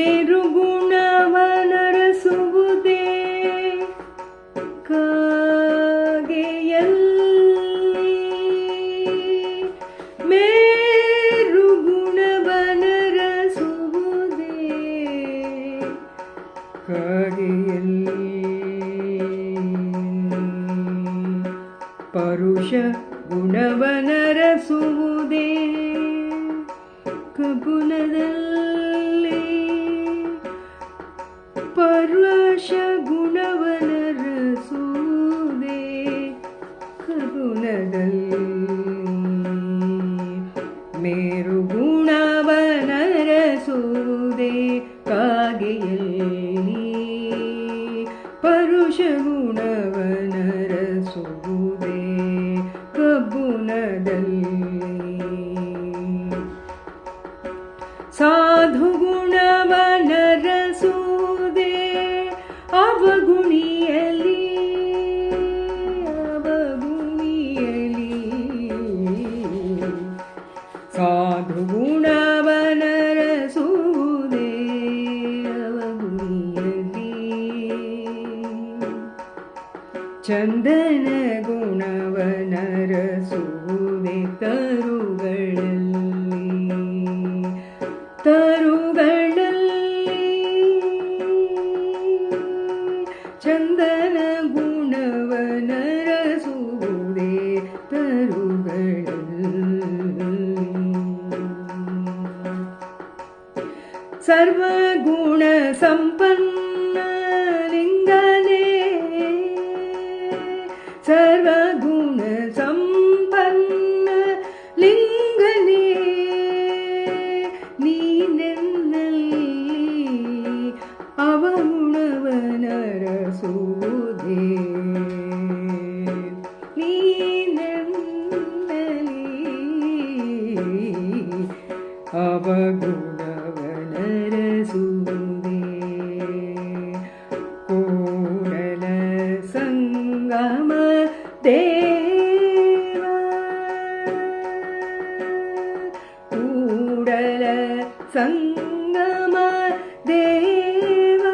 ಮೇರುಗುಣವನರಸುವುದೇ ಕಾಗೆಯಲ್ಲಿ ಮೇರುಗುಣವನರಸುವುದೇ ಕಾಗೆಯಲ್ಲಿ ಪರುಷ ಗುಣವನರಸುವುದೇ. ಕಪುನದಲ್ಲಿ ಮೇರು ಗುಣವನರಸುವುದೇ ಕಾಗೆಯಲ್ಲಿ ಪರುಷ ಗುಣವನರಸುವುದೇ ಕಬ್ಬುನದಲ್ಲಿ ಸಾಧು ಗುಣವನರಸುವುದೇ ಅವಗುಣಿಯಲಿ गुणवनरसुदे यदि चन्दन गुणवनरसुवे तरुगण तरुगण चन्दन गुणवन സർവഗുണസമ്പന്നലിംഗനേ സർവഗുണസമ്പന്നലിംഗനേ. നീ നിന്നല്ലി അവഗുണവനരസൂദേ നീ നിന്നല്ലി അവഗുണ സുന്ദര സുഗന്ധേ കൂടല സംഗമ ദേവ. കൂടല സംഗമ ദേവ.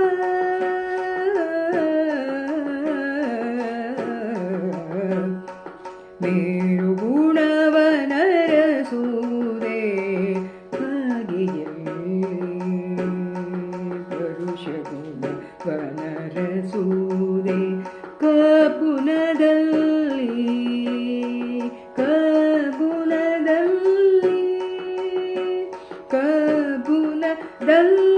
നീ ಕನರಸೂದೆ ಕಪುನದಲ್ಲಿ ಕಪುನದಲ್ಲಿ ಕಪುನದಲ್ಲಿ.